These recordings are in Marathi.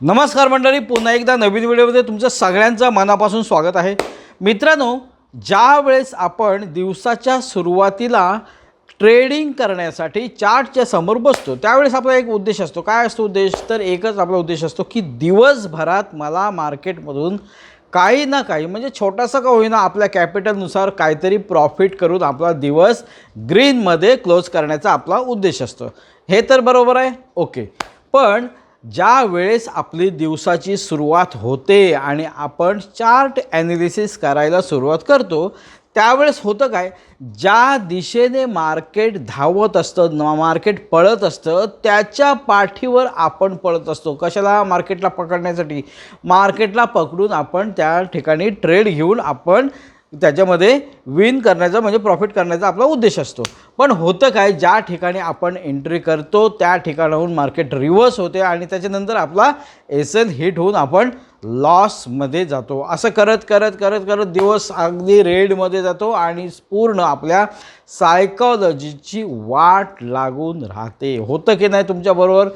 नमस्कार मंडळी पुन्हा एकदा नवीन व्हिडिओमध्ये तुमचं सगळ्यांचं मनापासून स्वागत आहे. मित्रांनो ज्या वेळेस आपण दिवसाच्या सुरुवातीला ट्रेडिंग करण्यासाठी चार्टच्या समोर बसतो त्यावेळेस आपला एक उद्देश असतो. काय असतो उद्देश? तर एकच आपला उद्देश असतो की दिवसभरात मला मार्केटमधून काही ना काही म्हणजे छोटासा का होईना आपल्या कॅपिटलनुसार काहीतरी प्रॉफिट करून आपला दिवस ग्रीनमध्ये क्लोज करण्याचा आपला उद्देश असतो. हे तर बरोबर आहे? ओके पण ज्या वेळेस आपली दिवसाची सुरुवात होते आणि आपण चार्ट ॲनालिसिस करायला सुरुवात करतो त्यावेळेस होतं काय? ज्या दिशेने मार्केट धावत असतं मार्केट पळत असतं त्याच्या पाठीवर आपण पळत असतो. कशाला? मार्केटला पकडण्यासाठी. मार्केटला पकडून आपण त्या ठिकाणी ट्रेड घेऊन आपण त्याच्यामध्ये विन करण्याचा म्हणजे प्रॉफिट करण्याचा आपला उद्देश असतो. पण होतं काय ज्या ठिकाणी आपण एंट्री करतो त्या ठिकाणाहून मार्केट रिव्हर्स होते आणि त्याच्यानंतर आपला एसेल हिट होऊन आपण लॉसमध्ये जातो. असं करत करत करत करत दिवस अगदी रेडमध्ये जातो आणि पूर्ण आपल्या सायकॉलॉजीची वाट लागून राहते. होतं की नाही तुमच्याबरोबर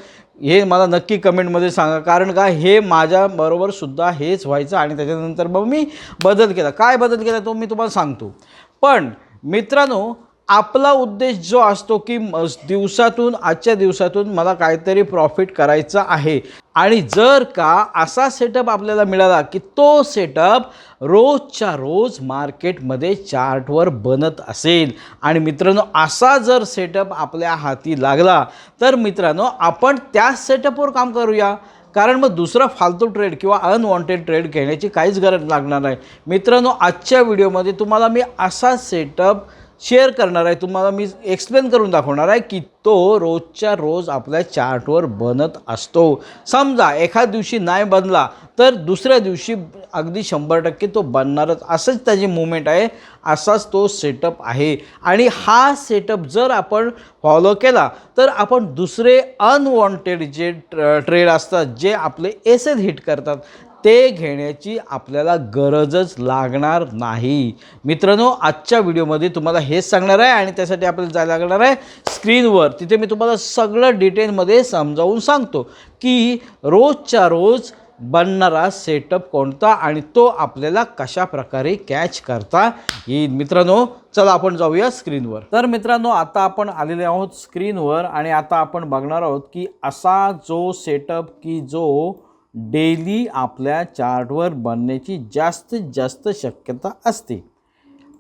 हे मला नक्की कमेंटमध्ये सांगा. कारण का हे माझ्याबरोबर सुद्धा हेच व्हायचं आणि त्याच्यानंतर मग मी बदल केला. काय बदल केला तो मी तुम्हाला सांगतो. पण मित्रांनो आपला उद्देश जो असतो की म- दिवसातून आजच्या दिवसातून मला काहीतरी प्रॉफिट करायचं आहे. आणि जर का असा सेटअप आपल्याला मिळाला की तो सेटअप रोजच्या रोज मार्केटमध्ये चार्टवर बनत असेल. आणि मित्रांनो असा जर सेटअप आपल्या हाती लागला तर मित्रांनो आपण त्या सेटअपवर काम करूया. कारण मग दुसरा फालतू ट्रेड किंवा अनवॉन्टेड ट्रेड घेण्याची काहीच गरज लागणार नाही. मित्रांनो आजच्या व्हिडिओमध्ये तुम्हाला मी असा सेटअप शेअर करणार आहे. तुम्हाला मी एक्सप्लेन करून दाखवणार आहे की तो रोजच्या रोज आपल्या चार्टवर बनत असतो. समजा एखाद दिवशी नाही बनला तर दुसऱ्या दिवशी अगदी शंभर टक्के तो बनणारच. असंच त्याची मुवमेंट आहे. असाच तो सेटअप आहे. आणि हा सेटअप जर आपण फॉलो केला तर आपण दुसरे अनवॉन्टेड जे ट्रेड असतात जे आपले एसेल हिट करतात ते घेण्याची आपल्याला गरजच लागणार नाही. मित्रांनो आजच्या व्हिडिओमध्ये तुम्हाला हेच सांगणार आहे आणि त्यासाठी आपल्याला जायला लागणार आहे स्क्रीनवर. तिथे मी तुम्हाला सगळं डिटेलमध्ये समजावून सांगतो की रोजच्या रोज बनणारा सेटअप कोणता आणि तो आपल्याला कशा प्रकारे कॅच करता येईल. मित्रांनो चला आपण जाऊया स्क्रीनवर. तर मित्रांनो आता आपण आलेले आहोत स्क्रीनवर आणि आता आपण बघणार आहोत की असा जो सेटअप की जो डेली आपल्या चार्टवर बनण्याची जास्तीत जास्त शक्यता असते.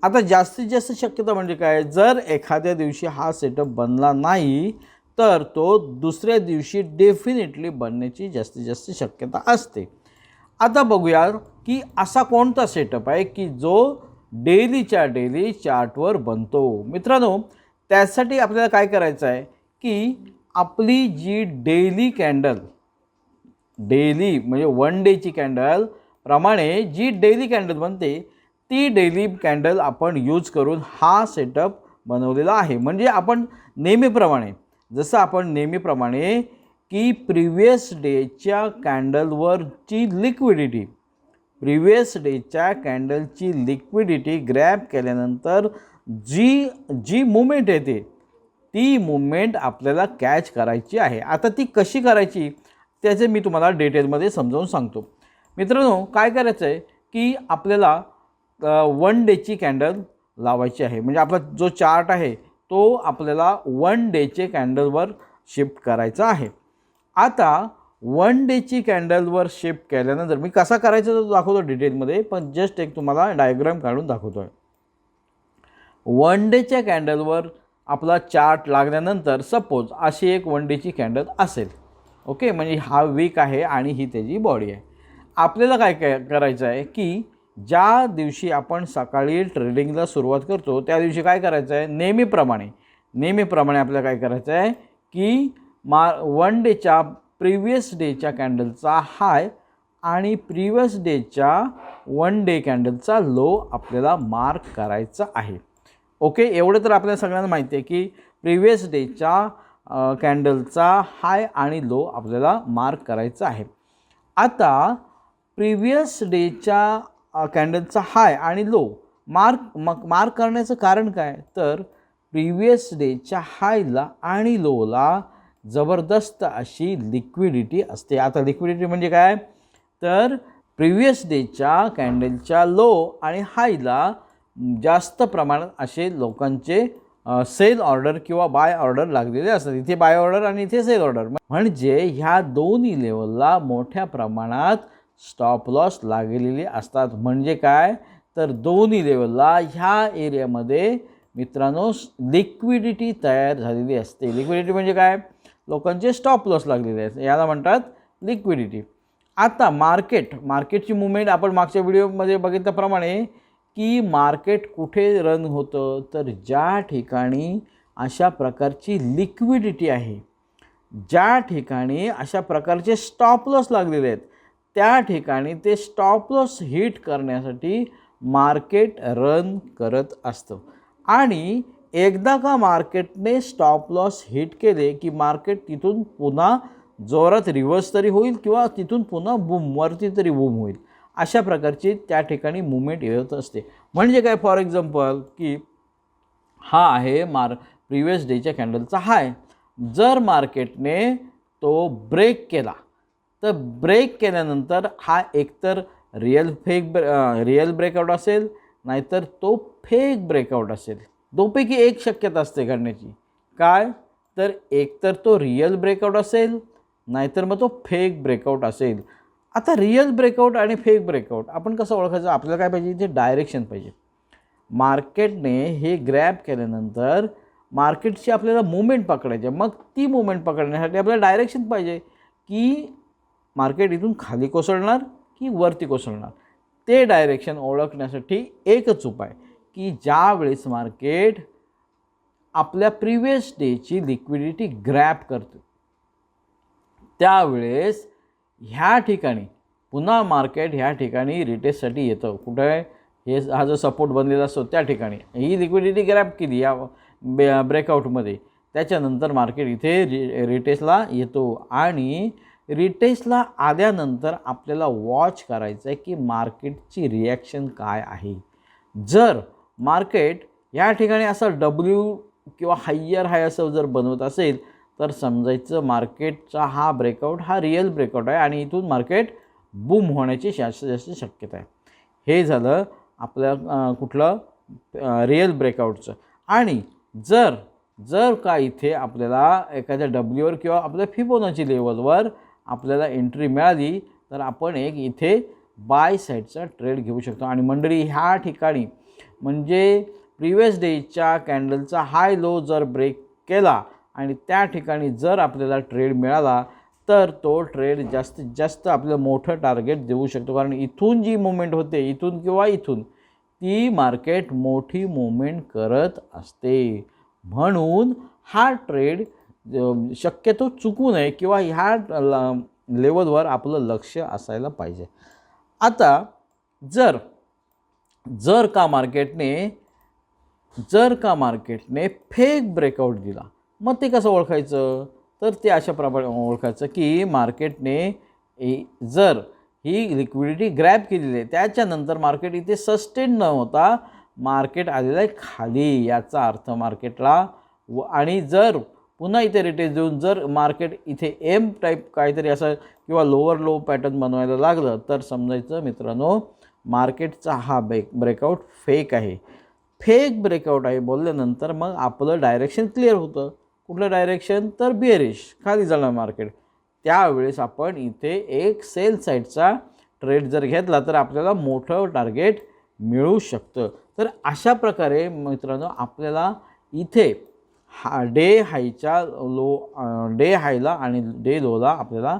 आता जास्तीत जास्त शक्यता म्हणजे काय? जर एखाद्या दिवशी हा सेटअप बनला नाही तर तो दुसऱ्या दिवशी डेफिनेटली बनण्याची जास्तीत जास्त शक्यता असते. आता बघूया की असा कोणता सेटअप आहे की जो डेलीच्या डेली चार्टवर बनतो. मित्रांनो त्यासाठी आपल्याला काय करायचं आहे की आपली जी डेली कॅन्डल डेली म्हणजे वन डेची कॅन्डल प्रमाणे जी डेली कॅन्डल बनते ती डेली कॅन्डल आपण यूज करून हा सेटअप बनवलेला आहे. म्हणजे आपण नेहमीप्रमाणे जसं आपण नेहमीप्रमाणे की प्रिव्हियस डेच्या कॅन्डलवरची लिक्विडिटी प्रिव्हियस डेच्या कॅन्डलची लिक्विडिटी ग्रॅब केल्यानंतर जी जी मुवमेंट येते ती मुवमेंट आपल्याला कॅच करायची आहे. आता ती कशी करायची? त्याचे मी तुम्हाला डिटेलमध्ये समजावून सांगतो. मित्रांनो काय करायचं आहे की आपल्याला वन डेची कॅन्डल लावायची आहे. म्हणजे आपला जो चार्ट आहे तो आपल्याला वन डेचे कॅन्डलवर शिफ्ट करायचा आहे. आता वन डेची कॅन्डलवर शिफ्ट केल्यानंतर मी कसा करायचा तो दाखवतो डिटेलमध्ये पण जस्ट एक तुम्हाला डायग्राम काढून दाखवतो आहे वन डेच्या कॅन्डलवर आपला चार्ट लागल्यानंतर सपोज अशी एक वन डेची कॅन्डल असेल. ओके? म्हणजे हा वीक आहे आणि ही त्याची बॉडी आहे. आपल्याला काय काय करायचं आहे की ज्या दिवशी आपण सकाळी ट्रेडिंगला सुरुवात करतो त्या दिवशी काय करायचं आहे? नेहमीप्रमाणे नेहमीप्रमाणे आपल्याला काय करायचं आहे की मा वन डेच्या प्रिव्हियस डेच्या कॅन्डलचा हाय आणि प्रिव्हियस डेच्या वन डे कॅन्डलचा लो आपल्याला मार्क करायचा आहे. ओके? एवढं तर आपल्याला सगळ्यांना माहिती आहे की प्रिव्हियस डेच्या कॅन्डलचा हाय आणि लो आपल्याला मार्क करायचा आहे. आता प्रिव्हियस डेच्या कॅन्डलचा हाय आणि लो मार्क मग मार्क करण्याचं कारण काय? तर प्रिव्हियस डेच्या हायला आणि लोला जबरदस्त अशी लिक्विडिटी असते. आता लिक्विडिटी म्हणजे काय? तर प्रिव्हियस डेच्या कॅन्डलच्या लो आणि हायला जास्त प्रमाणात असे लोकांचे सेल ऑर्डर किंवा बाय ऑर्डर लागलेले असतात. इथे बाय ऑर्डर आणि इथे सेल ऑर्डर म्हणजे ह्या दोन्ही लेवलला मोठ्या प्रमाणात स्टॉप लॉस लागलेले असतात. म्हणजे काय? तर दोन्ही लेवलला ह्या एरियामध्ये मित्रांनो लिक्विडिटी तयार झालेली असते. लिक्विडिटी म्हणजे काय? लोकांचे स्टॉप लॉस लागलेले आहेत याला म्हणतात लिक्विडिटी आता मार्केट मार्केटची मुवमेंट आपण मागच्या व्हिडिओमध्ये बघितल्याप्रमाणे की मार्केट कुठे रन होतं तर ज्या ठिकाणी अशा प्रकारची लिक्विडिटी आहे ज्या ठिकाणी अशा प्रकारचे स्टॉप लॉस लागलेले आहेत त्या ठिकाणी ते स्टॉप लॉस हिट करण्यासाठी मार्केट रन करत असतं. आणि एकदा का मार्केटने स्टॉप लॉस हिट केले की मार्केट तिथून पुन्हा जोरात रिव्हर्स तरी होईल किंवा तिथून पुन्हा बूमवरती तरी बूम होईल. अशा प्रकारची त्या ठिकाणी मुवमेंट येत असते. म्हणजे काय? फॉर एक्झाम्पल की हा आहे मार प्रिव्हियस डेच्या कॅन्डलचा हाय जर मार्केटने तो ब्रेक केला तर ब्रेक केल्यानंतर हा एकतर रिअल फेक रिअल ब्रेकआउट असेल नाहीतर तो फेक ब्रेकआउट असेल. दोपैकी एक शक्यता असते घडण्याची काय? तर एकतर तो रिअल ब्रेकआउट असेल नाहीतर मग तो फेक ब्रेकआउट असेल. आता रिअल ब्रेकआउट आणि फेक ब्रेकआउट आपण कसं ओळखायचं? आपल्याला काय पाहिजे? इथे डायरेक्शन पाहिजे. मार्केटने हे ग्रॅप केल्यानंतर मार्केटची आपल्याला मुवमेंट पकडायची आहे. मग ती मुवमेंट पकडण्यासाठी आपल्याला डायरेक्शन पाहिजे की मार्केट इथून खाली कोसळणार की वरती कोसळणार? ते डायरेक्शन ओळखण्यासाठी एकच उपाय की ज्या वेळेस मार्केट आपल्या प्रिवियस डेची लिक्विडिटी ग्रॅप करते त्यावेळेस ह्या ठिकाणी पुन्हा मार्केट ह्या ठिकाणी रिटेस्टसाठी येतं. कुठं? आहे हे हा जो सपोर्ट बनलेला असतो त्या ठिकाणी. ही लिक्विडिटी ग्रॅप केली या बे ब्रेकआउटमध्ये त्याच्यानंतर मार्केट इथे रि रिटेसला येतो आणि रिटेसला आल्यानंतर आपल्याला वॉच करायचं आहे की मार्केटची रिॲक्शन काय आहे. जर मार्केट या ठिकाणी असं डब्ल्यू किंवा हायर हाय असं जर बनवत असेल तर समजायचं मार्केटचा हा ब्रेकआउट हा रिअल ब्रेकआउट आहे आणि इथून मार्केट बूम होण्याची जास्तीत जास्त शक्यता आहे. हे झालं आपल्या कुठलं रिअल ब्रेकआउटचं आणि जर जर का इथे आपल्याला एखाद्या डब्ल्यूवर किंवा आपल्या फिबोनाची लेवलवर आपल्याला एंट्री मिळाली तर आपण एक इथे बाय साईडचा ट्रेड घेऊ शकतो. आणि मंडळी ह्या ठिकाणी म्हणजे प्रिवियस डेच्या कॅन्डलचा हाय लो जर ब्रेक केला आणि त्या ठिकाणी जर आपल्याला ट्रेड मिळाला तर तो ट्रेड जास्तीत जास्त आपलं मोठं टार्गेट देऊ शकतो. कारण इथून जी मुवमेंट होते इथून किंवा इथून ती मार्केट मोठी मुवमेंट करत असते. म्हणून हा ट्रेड शक्यतो चुकू नये किंवा ह्या ल- लेवलवर आपलं लक्ष असायला पाहिजे. आता जर जर का मार्केटने जर का मार्केटने फेक ब्रेकआउट दिला मग ते कसं ओळखायचं? तर ते अशा प्रमाणे ओळखायचं की मार्केटने ए- जर ही लिक्विडिटी ग्रॅप केलेली आहे त्याच्यानंतर मार्केट इथे सस्टेन न होता मार्केट आलेलं आहे खाली याचा अर्थ मार्केटला व आणि जर पुन्हा इथे रिटेज देऊन जर मार्केट इथे एम टाईप काहीतरी असं किंवा लोअर लो पॅटर्न बनवायला लागलं तर समजायचं मित्रांनो मार्केटचा हा ब्रेक ब्रेकआउट फेक आहे. फेक ब्रेकआउट आहे बोलल्यानंतर मग आपलं डायरेक्शन क्लिअर होतं. कुठलं डायरेक्शन तर बिअरिश खाली जाणार मार्केट त्यावेळेस आपण इथे एक सेल साईडचा ट्रेड जर घेतला तर आपल्याला मोठं टार्गेट मिळू शकतं. तर अशा प्रकारे मित्रांनो आपल्याला इथे हा डे हायच्या लो डे हायला आणि डे लोला आपल्याला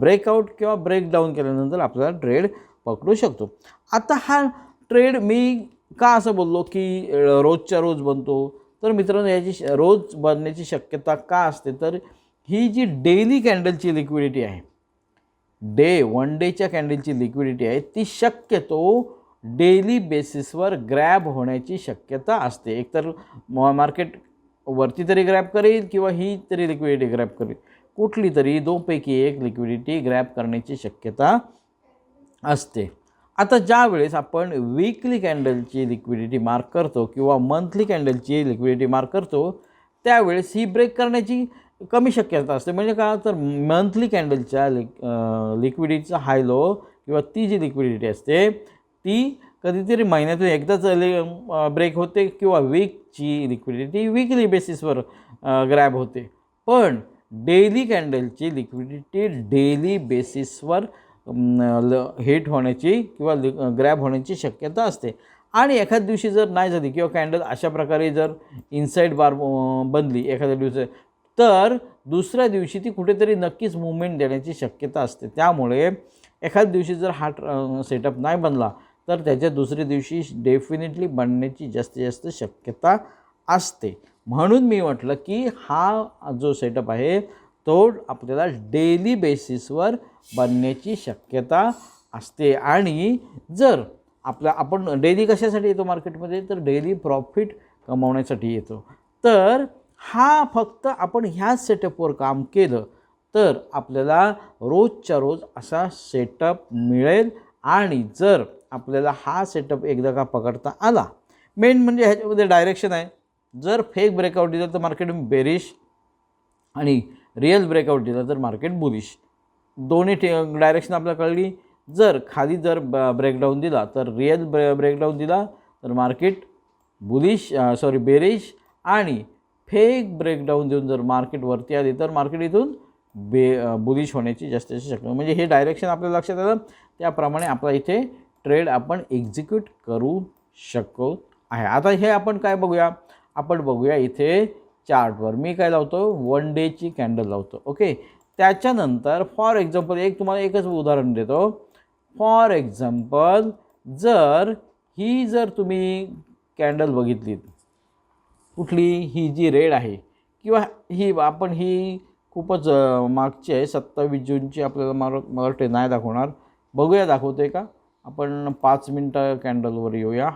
ब्रेकआउट किंवा ब्रेकडाऊन केल्यानंतर आपल्याला ट्रेड पकडू शकतो. आता हा ट्रेड मी का असं बोललो की रोजच्या रोज बनतो? तर मित्रांनो याची श- रोज बनण्याची शक्यता का असते? तर ही जी डेली कॅन्डलची लिक्विडिटी आहे डे वन डेच्या कॅन्डलची लिक्विडिटी आहे ती शक्यतो डेली बेसिसवर ग्रॅब होण्याची शक्यता असते. एकतर मार्केट वरती तरी ग्रॅब करेल किंवा ही तरी लिक्विडिटी ग्रॅब करेल. कुठली तरी दोनपैकी एक लिक्विडिटी ग्रॅब करण्याची शक्यता असते. आता ज्या वेळेस आपण वीकली कॅन्डलची लिक्विडिटी मार्क करतो किंवा मंथली कॅन्डलची लिक्विडिटी मार्क करतो त्यावेळेस ही ब्रेक करण्याची कमी शक्यता असते. म्हणजे का? तर मंथली कॅन्डलच्या लिक लिक्विडिटीचा हाय लो किंवा ती जी लिक्विडिटी असते ती कधीतरी महिन्यातून एकदाच ब्रेक होते किंवा वीकची लिक्विडिटी वीकली बेसिसवर ग्रॅब होते. पण डेली कॅन्डलची लिक्विडिटी डेली बेसिसवर ल हिट होण्याची किंवा ग्रॅब होण्याची शक्यता असते. आणि एखाद दिवशी जर नाही झाली किंवा कॅन्डल अशा प्रकारे जर इनसाईड बार बनली एखाद्या दिवशी तर दुसऱ्या दिवशी ती कुठेतरी नक्कीच मुवमेंट देण्याची शक्यता असते. त्यामुळे एखाद दिवशी जर हा सेटअप नाही बनला तर त्याच्या दुसऱ्या दिवशी डेफिनेटली बनण्याची जास्तीत जास्त शक्यता असते. म्हणून मी म्हटलं की हा जो सेटअप आहे तो आपल्याला डेली बेसिसवर बनण्याची शक्यता असते. आणि जर आपला आपण डेली कशासाठी येतो मार्केटमध्ये तर डेली प्रॉफिट कमावण्यासाठी येतो. तर हा फक्त आपण ह्याच सेटअपवर काम केलं तर आपल्याला रोजच्या रोज असा सेटअप मिळेल. आणि जर आपल्याला हा सेटअप एकदा का पकडता आला मेन म्हणजे ह्याच्यामध्ये डायरेक्शन आहे. जर फेक ब्रेकआउट दिलं तर मार्केट बेरिश आणि रिअल ब्रेकआउट दिलं तर मार्केट बुलिश दोन्ही टे डायरेक्शन आपल्याला कळली. जर खाली जर ब ब्रेकडाऊन दिला तर रिअल ब्रे ब्रेकडाऊन दिला तर मार्केट बुलिश सॉरी बेरिश आणि फेक ब्रेकडाऊन देऊन जर मार्केट वरती आली तर मार्केट इथून बे बुलिश होण्याची जास्त जास्त शक्यता. म्हणजे हे डायरेक्शन आपल्या लक्षात आलं त्याप्रमाणे आपला इथे ट्रेड आपण एक्झिक्यूट करू शकतो आहे. आता हे आपण काय बघूया? आपण बघूया इथे चार्टवर. मी काय लावतो? वन डेची कॅन्डल लावतो. ओके? त्याच्यानंतर फॉर एक्झाम्पल एक तुम्हाला एकच उदाहरण देतो. फॉर एक्झाम्पल जर ही जर तुम्ही कॅन्डल बघितलीत कुठली ही जी रेड आहे किंवा ही आपण ही खूपच मागची आहे सत्तावीस जूनची आपल्याला मला मला वाटते नाही दाखवणार. बघूया दाखवते का? आपण पाच मिनटं कॅन्डलवर येऊया.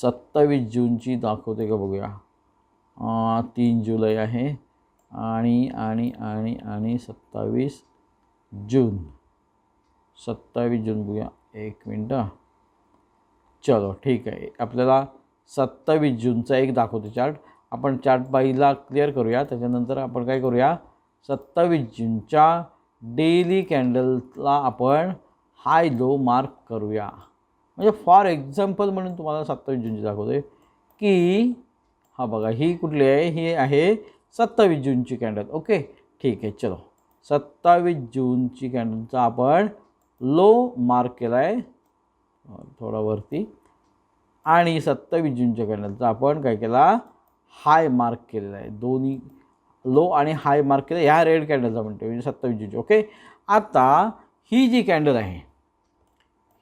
सत्तावीस जूनची दाखवते का बघूया. तीन जुलै आहे. आणि आणि आणि आणि सत्तावीस जून. सत्तावीस जून बघूया. एक मिनटं. चलो ठीक आहे. आपल्याला सत्तावीस जूनचा एक दाखवतो चार्ट आपण चार्ट बाईला क्लिअर करूया. त्याच्यानंतर आपण काय करूया? सत्तावीस जूनच्या डेली कॅन्डलला आपण हाय लो मार्क करूया. म्हणजे फॉर एक्झाम्पल म्हणून तुम्हाला सत्तावीस जूनची दाखवतोय की हा बघा ही कुठली आहे? ही आहे सत्तावीस जूनची कॅन्डल ओके ठीक आहे चलो. सत्तावीस जूनची कॅन्डलचा आपण लो मार्क केला आहे थोडा वरती. आणि सत्तावीस जूनच्या कॅन्डलचा आपण काय केला? हाय मार्क केलेला आहे दोन्ही लो आणि हाय मार्क केला ह्या रेड कॅन्डलचा म्हणतो म्हणजे सत्तावीस जूनची. ओके आता ही जी कॅन्डल आहे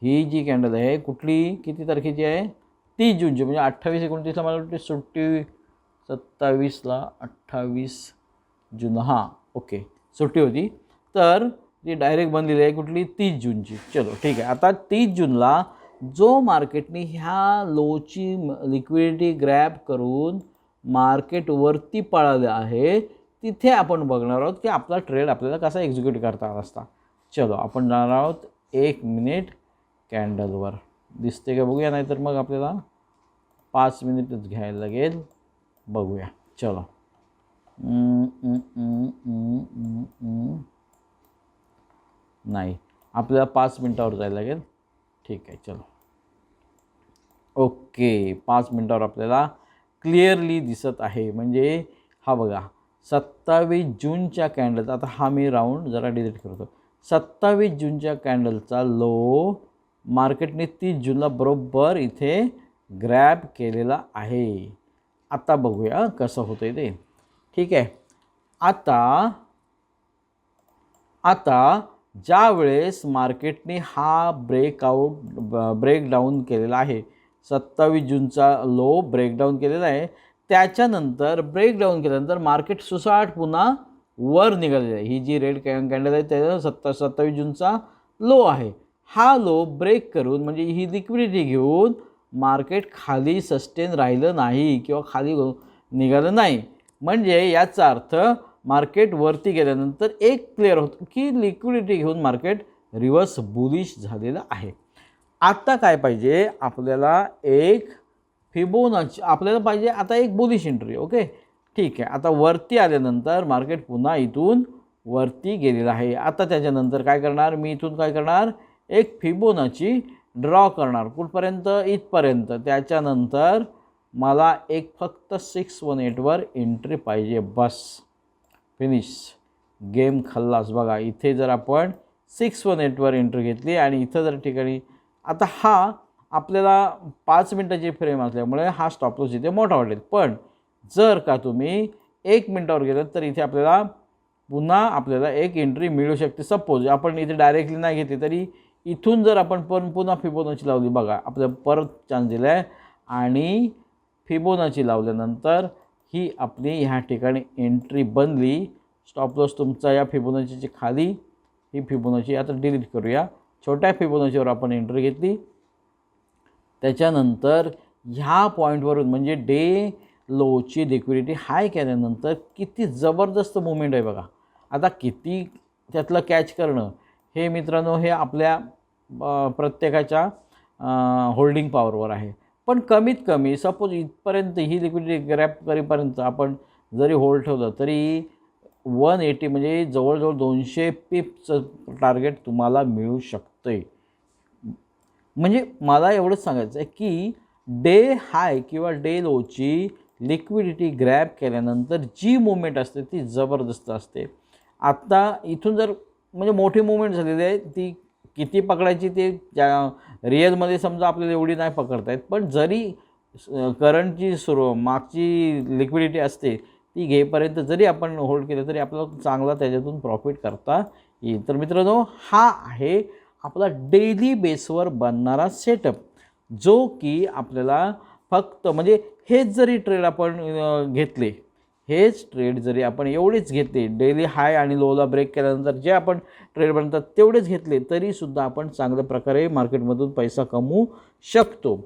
ही जी कॅन्डल आहे कुठली किती तारखेची आहे? तीस जूनची म्हणजे अठ्ठावीस एकोणतीसला मला वाटते सुट्टी सत्तावीसला अठ्ठावीस जून. हां ओके सुट्टी होती. तर ती डायरेक्ट बनलेली आहे कुठली? तीस जूनची चलो ठीक आहे. आता तीस जूनला जो मार्केटने ह्या लोची लिक्विडिटी ग्रॅब करून मार्केटवरती पळाले पळालं आहे तिथे आपण बघणार आहोत की आपला ट्रेड आपल्याला कसा एक्झिक्यूट करता आला असता. चलो आपण जाणार आहोत एक मिनिट कॅन्डलवर. दिसते का बघूया नाहीतर मग आपल्याला पाच मिनिटच घ्यायला लागेल. बघूया. चलो. नाही. आपल्याला पाच मिनटावर जायला लागेल. ठीक आहे चलो. ओके. पाच मिनटावर आपल्याला क्लिअरली दिसत आहे. म्हणजे हा बघा. सत्तावीस जूनच्या कॅन्डल आता हा मी राऊंड जरा डिलीट करतो. सत्तावीस जूनच्या कॅन्डलचा लो मार्केटने तीस जूनला बरोबर इथे ग्रॅब केलेला आहे. आता बघूया कसं होतं आहे ते. ठीक आहे. आता आता ज्या वेळेस मार्केटने हा ब्रेकआउट ब्रेकडाऊन केलेला आहे सत्तावीस जूनचा लो ब्रेकडाऊन केलेला आहे त्याच्यानंतर ब्रेकडाऊन केल्यानंतर मार्केट सुसाट पुन्हा वर निघालेलं आहे. ही जी रेड कॅ कॅन्डल आहे त्याचा सत्ता सत्तावीस जूनचा लो आहे. हा लो ब्रेक करून म्हणजे ही लिक्विडिटी घेऊन मार्केट खाली सस्टेन राहिलं नाही किंवा खाली निघालं नाही. म्हणजे याचा अर्थ मार्केट वरती गेल्यानंतर एक क्लिअर होतं की लिक्विडिटी घेऊन मार्केट रिव्हर्स बुलिश झालेलं आहे. आत्ता काय पाहिजे? आपल्याला एक फिबोनाची आपल्याला पाहिजे आता एक बुलिश एंट्री ओके ठीक आहे. आता वरती आल्यानंतर मार्केट पुन्हा इथून वरती गेलेलं आहे. आता त्याच्यानंतर काय करणार? मी इथून काय करणार? एक फिबोनाची ड्रॉ करणार. कुठपर्यंत? इथपर्यंत. त्याच्यानंतर मला एक फक्त सिक्स वन एटवर एंट्री पाहिजे. बस. फिनिश गेम खल्लास. बघा इथे जर आपण सिक्स वन एटवर एंट्री घेतली आणि इथं जर ठिकाणी आता हा आपल्याला पाच मिनटाची फ्रेम असल्यामुळे हा स्टॉप लॉस इथे मोठा वाटेल. पण जर का तुम्ही एक मिनटावर गेलात तर इथे आपल्याला पुन्हा आपल्याला एक एंट्री मिळू शकते. सपोज आपण इथे डायरेक्टली नाही घेतली तरी इथून जर आपण पण पुन्हा फिबोनाची लावली बघा आपल्याला परत चान्स दिला आहे आणि फिबोनाची लावल्यानंतर ही आपली ह्या ठिकाणी एंट्री बनली. स्टॉप लॉस तुमचा या फिबोनाचीची खाली ही फिबोनाची आता डिलीट करूया. छोट्या फिबोनाचीवर आपण एंट्री घेतली. त्याच्यानंतर ह्या पॉईंटवरून म्हणजे डे लोची लिक्विडिटी हाय केल्यानंतर किती जबरदस्त मुवमेंट आहे बघा. आता किती त्यातलं कॅच करणं हे मित्रांनो हे आपल्या प्रत्येकाच्या होल्डिंग पॉवरवर आहे. पण कमीत कमी सपोज इथपर्यंत ही लिक्विडिटी ग्रॅप करीपर्यंत आपण जरी होल्ड ठेवलं तरी वन एटी म्हणजे जवळजवळ दोनशे पिपचं टार्गेट तुम्हाला मिळू शकतं आहे म्हणजे मला एवढंच सांगायचं आहे की डे हाय किंवा डे लोची लिक्विडिटी ग्रॅब केल्यानंतर जी मुवमेंट असते ती जबरदस्त असते. आत्ता इथून जर म्हणजे मोठी मुवमेंट झालेली आहे ती किती पकडायची ते ज्या रिअलमध्ये समजा आपल्याला एवढी नाही पकडता येत पण जरी करंटची सुरू मागची लिक्विडिटी असते ती घेईपर्यंत जरी आपण होल्ड केलं तरी आपल्याला चांगला त्याच्यातून प्रॉफिट करता येईल. तर मित्रांनो हा आहे आपला डेली बेसवर बनणारा सेटअप जो की आपल्याला फक्त म्हणजे हेच जरी ट्रेड आपण घेतले हेच ट्रेड जरी आपण एवढेच घेतले डेली हाय आणि लोला ब्रेक केल्यानंतर जे आपण ट्रेड बनतात तेवढेच घेतले तरीसुद्धा आपण चांगल्या प्रकारे मार्केटमधून पैसा कमवू शकतो.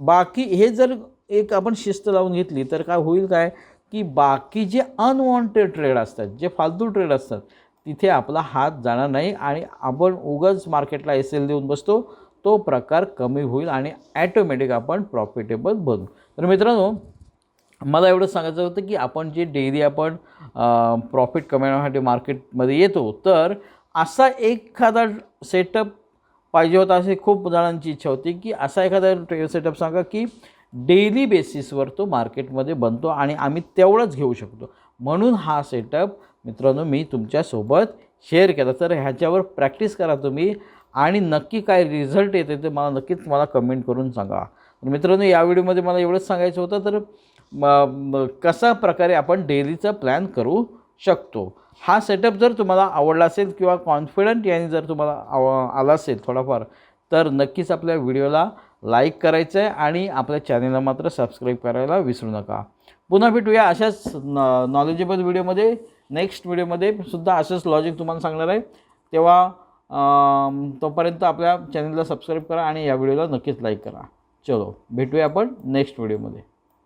बाकी हे जर एक आपण शिस्त लावून घेतली तर काय होईल काय? की बाकी जे अनवॉन्टेड ट्रेड असतात जे फालतू ट्रेड असतात तिथे आपला हात जाणार नाही आणि आपण उगाच मार्केटला एस एल देऊन बसतो तो प्रकार कमी होईल आणि ॲटोमॅटिक आपण प्रॉफिटेबल बनू. तर मित्रांनो मला एवढं सांगायचं होतं की आपण जे डेली आपण प्रॉफिट कमवण्यासाठी मार्केटमध्ये येतो तर असा एखादा सेटअप पाहिजे होता अशी खूप जणांची इच्छा होती की असा एखादा ट्रे सेटअप सांगा की डेली बेसिसवर तो मार्केटमध्ये बनतो आणि आम्ही तेवढंच घेऊ शकतो. म्हणून हा सेटअप मित्रांनो मी तुमच्यासोबत शेअर केला. तर ह्याच्यावर प्रॅक्टिस करा तुम्ही आणि नक्की काय रिझल्ट येते ते मला नक्कीच मला कमेंट करून सांगा. तर मित्रांनो या व्हिडिओमध्ये मला एवढंच सांगायचं होतं. तर म- कसा प्रकारे आपण डेलीचा प्लॅन करू शकतो? हा सेटअप जर तुम्हाला आवडला असेल किंवा कॉन्फिडंट याने जर तुम्हाला आव आला असेल थोडाफार तर नक्कीच आपल्या व्हिडिओला लाईक करायचं आहे आणि आपल्या चॅनेलला मात्र सबस्क्राईब करायला विसरू नका. पुन्हा भेटूया अशाच नॉलेजेबल व्हिडिओमध्ये नेक्स्ट व्हिडिओमध्ये सुद्धा असंच लॉजिक तुम्हाला सांगणार आहे. तेव्हा तोपर्यंत आपल्या चॅनलला सबस्क्राईब करा आणि या व्हिडिओला नक्कीच लाईक करा. चलो भेटूया आपण नेक्स्ट व्हिडिओमध्ये